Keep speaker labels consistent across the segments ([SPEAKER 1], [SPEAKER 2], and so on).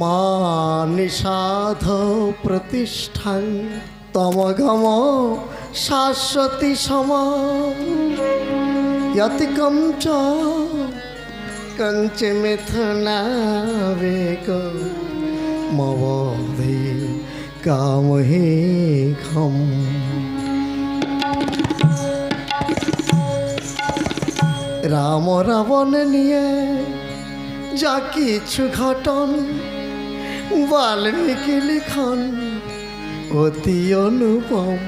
[SPEAKER 1] মানিসাধ প্রতিষ্ঠান তমগম শাশ্বতী সমাতিকম কঞ্চ কঞ্চে মেথনাবেক মবধি কামহে খম রাম রাবণ নিয়ে যা কিছু ঘটন বাল্মীকি লিখন। অতি অনুপম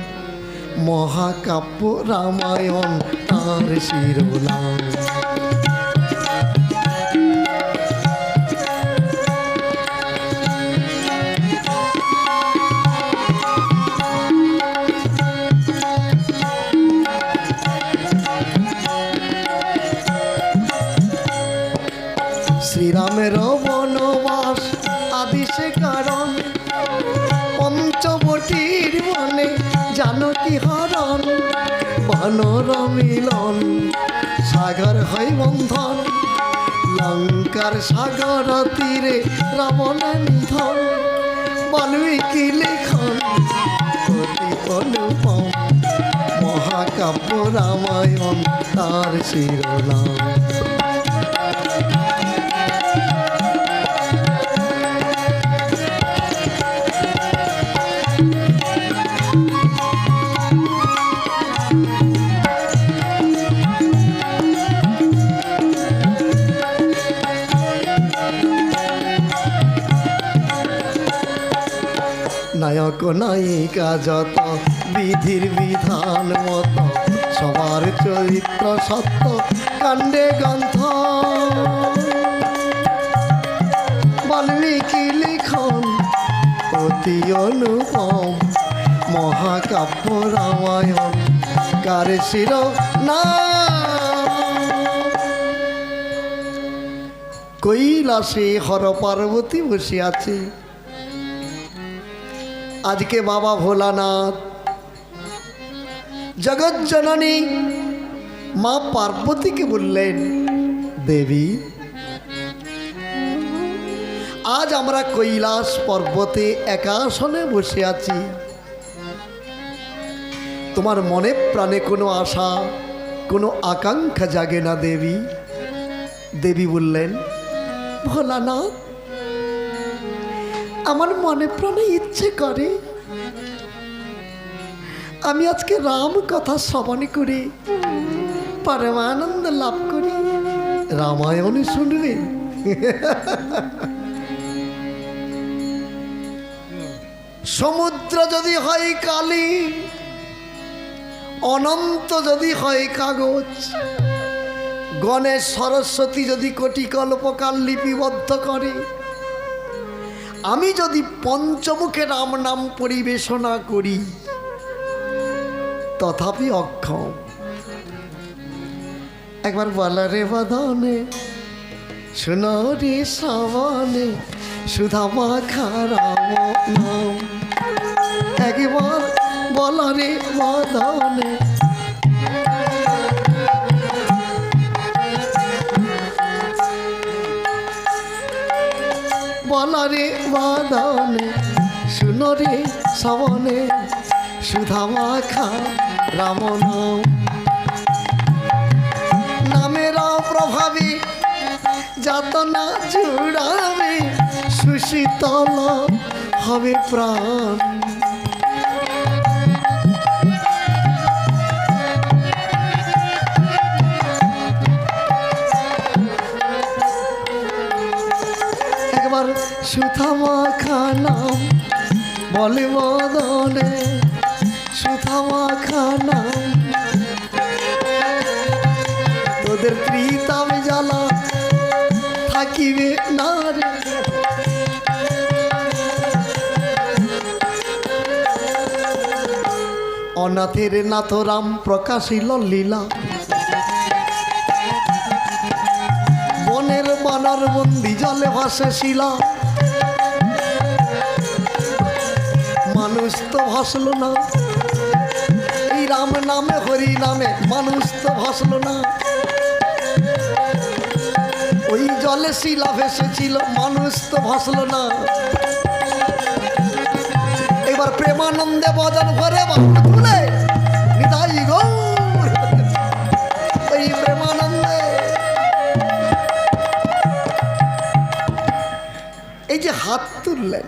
[SPEAKER 1] মহাকাব্য রামায়ণ তার শিরোনাম। হয় বন্ধন। লঙ্কার সাগর তীরে রাবণ নিধন বাল্মীকি লেখন অনুপম মহাকাব্য রামায়ণ তার শিরোনাম। নায়ক নায়িকা যত, বিধির বিধান মত, সবার চরিত্র সত্য, কাণ্ডে গ্রন্থ। বাল্মীকি লিখন, অতি অনুপম, মহাকাব্য রামায়ণ, কার শির না কৈলাসে হর পার্বতী বসে আছে আজকে বাবা ভোলানাথ। জগৎ জননী মা পার্বতীকে বললেন, দেবী, আজ আমরা কৈলাস পর্বতে একাসনে বসে আছি। তোমার মনে প্রাণে কোনো আশা, কোনো আকাঙ্ক্ষা জাগে না দেবী। দেবী বললেন, ভোলানাথ আমার মনে প্রাণে ইচ্ছে করে। আমি আজকে রাম কথা শ্রবণ করি, পরমানন্দ লাভ করি। রামায়ণ শুনবে। সমুদ্র যদি হয় কালি, অনন্ত যদি হয় কাগজ, গণেশ, সরস্বতী যদি কোটি কল্পকাল লিপিবদ্ধ করে আমি যদি পঞ্চমুখে রাম নাম পরিবেশনা করি, তথাপি অক্ষম। একবার বলা রে বদনে, শুনো রে শ্রাবণে, সুধা মাখা রাম নাম। একবার বলা রে বদনে বলরে বাদনে শুনো রে শ্রবণে, সুধা মাখা রাম নাম নামের প্রভাবে যাতনা জুড়াবে, সুশীতল হবে প্রাণ। একবার সুথামা খানাম বলে মদনে সুথামা খানাম তোদের প্রীতাম জ্বালা থাকিবে না রে। অনাথের নাথরাম প্রকাশিল লীলা। বনের বানর বন্দি জলে ভাসে মানুষ তো ভাসলো না। এই রাম নামে, হরি নামে মানুষ তো ভাসলো না। ওই জলে শিলা ভেসেছিল, মানুষ তো ভাসল না। এবার প্রেমানন্দে বদন ভরে বাহু যে হাত তুললেন।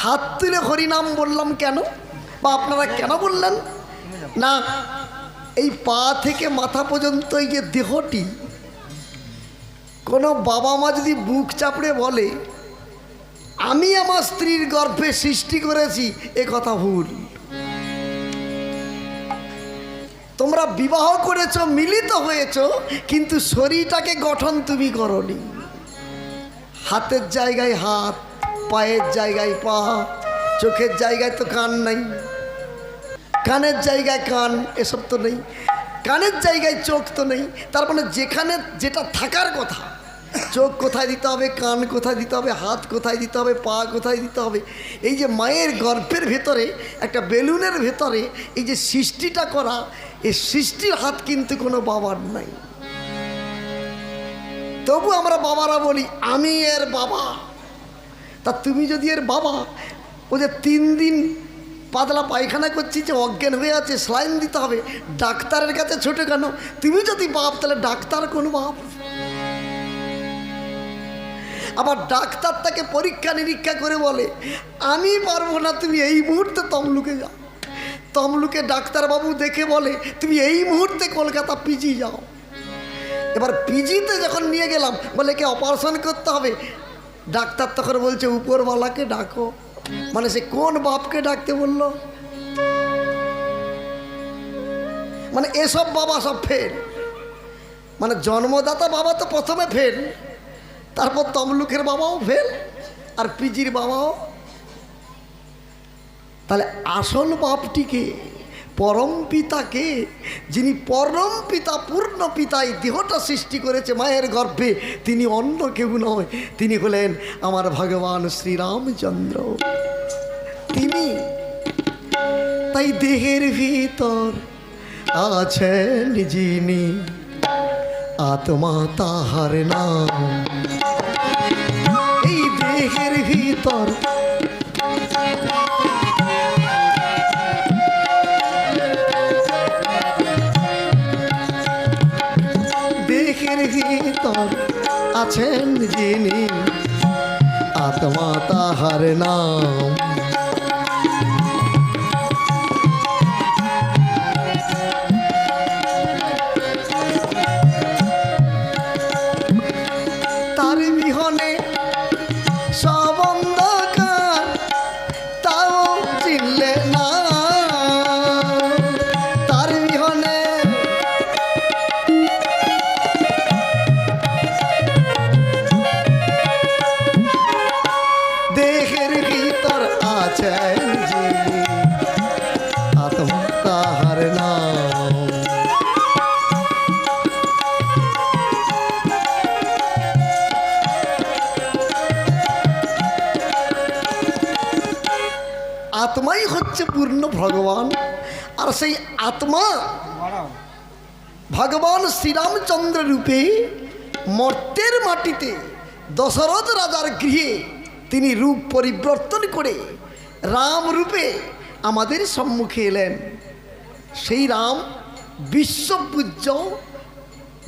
[SPEAKER 1] হাত তুলে হরিনাম বললাম কেন? বা আপনারা কেন বললেন? না, এই পা থেকে মাথা পর্যন্ত এই যে দেহটি, কোনো বাবা মা যদি বুক চাপড়ে বলে, আমি আমার স্ত্রীর গর্ভে সৃষ্টি করেছি, এ কথা ভুল। তোমরা বিবাহ করেছ, মিলিত হয়েছ, কিন্তু শরীরটাকে গঠন তুমি করনি। হাতের জায়গায় হাত, পায়ের জায়গায় পা, চোখের জায়গায় তো কান নাই। কানের জায়গায় কান, এসব তো নেই। কানের জায়গায় চোখ তো নেই। তার মানে যেখানে যেটা থাকার কথা, চোখ কোথায় দিতে হবে, কান কোথায় দিতে হবে, হাত কোথায় দিতে হবে, পা কোথায় দিতে হবে, এই যে মায়ের গর্ভের ভেতরে, একটা বেলুনের ভেতরে এই যে সৃষ্টিটা করা, এই সৃষ্টির হাত কিন্তু কোনো বাবার নাই। তবু আমরা বাবারা বলি, আমি এর বাবা। তা তুমি যদি এর বাবা, ও যে তিন দিন পাতলা পায়খানা করছি যে অজ্ঞান হয়ে আছে স্লাইন দিতে হবে, ডাক্তারের কাছে ছোটো কেন? তুমি যদি বাপ, তাহলে ডাক্তার কোন বাপ? আবার ডাক্তার তাকে পরীক্ষা নিরীক্ষা করে বলে, আমি পারব না, তুমি এই মুহূর্তে তমলুকে যাও। তমলুকে ডাক্তারবাবু দেখে বলে, তুমি এই মুহূর্তে কলকাতা পিজি যাও। এবার পিজিতে যখন নিয়ে গেলাম, বলে কে অপারেশন করতে হবে। ডাক্তার তখন বলছে, উপরওয়ালাকে ডাকো। মানে সে কোন বাপকে ডাকতে বলল? মানে এসব বাবা সব ফেল মানে জন্মদাতা বাবা তো প্রথমে ফেল তারপর তমলুকের বাবাও ফেল আর পিজির বাবাও। তাহলে আসল বাপটিকে পরম পিতাকে, যিনি পরম পিতা, পূর্ণ পিতা এই দেহটা সৃষ্টি করেছে মায়ের গর্ভে, তিনি অন্য কেউ নয়। তিনি হলেন আমার ভগবান শ্রীরামচন্দ্র। তিনি তাই দেহের ভিতর আছেন যিনি আত্মা তাহার নাম। এই দেহের ভিতর দেহের ভিতর আছেন যিনি আত্মা তাহার নাম। তার বিহনে ভিতর আছেন যিনি আত্মা তাহার নাম। আত্মাই হচ্ছে পূর্ণ ভগবান, আর সেই আত্মা ভগবান শ্রীরামচন্দ্র রূপে মর্তের মাটিতে দশরথ রাজার গৃহে তিনি রূপ পরিবর্তন করে রাম রূপে আমাদের সম্মুখে এলেন। সেই রাম বিশ্বপূজ্য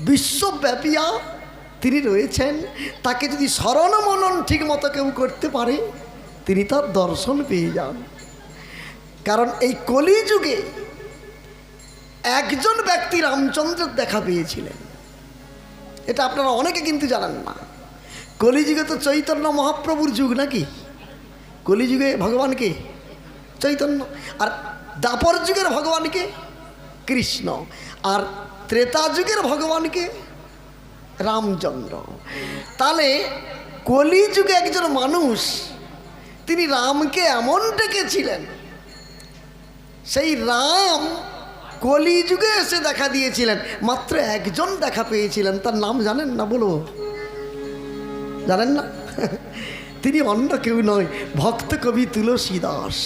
[SPEAKER 1] বিশ্বব্যাপিয়া তিনি রয়েছেন। তাকে যদি স্মরণ মনন ঠিক মতো কেউ করতে পারে, তিনি তার দর্শন পেয়ে যান। কারণ এই কলিযুগে একজন ব্যক্তি রামচন্দ্রের দেখা পেয়েছিলেন। এটা আপনারা অনেকে কিন্তু জানেন না। কলিযুগে তো চৈতন্য মহাপ্রভুর যুগ নাকি? কলিযুগে ভগবানকে চৈতন্য। আর দাপর যুগের ভগবানকে কৃষ্ণ। আর ত্রেতা যুগের ভগবানকে রামচন্দ্র। তাহলে কলিযুগে একজন মানুষ, তিনি রামকে এমন ডেকেছিলেন। সেই রাম কলিযুগে এসে দেখা দিয়েছিলেন। মাত্র একজন দেখা পেয়েছিলেন। তার নাম জানেন না বলো? জানেন না? তিনি অন্য কেউ নয় ভক্ত কবি তুলসী দাস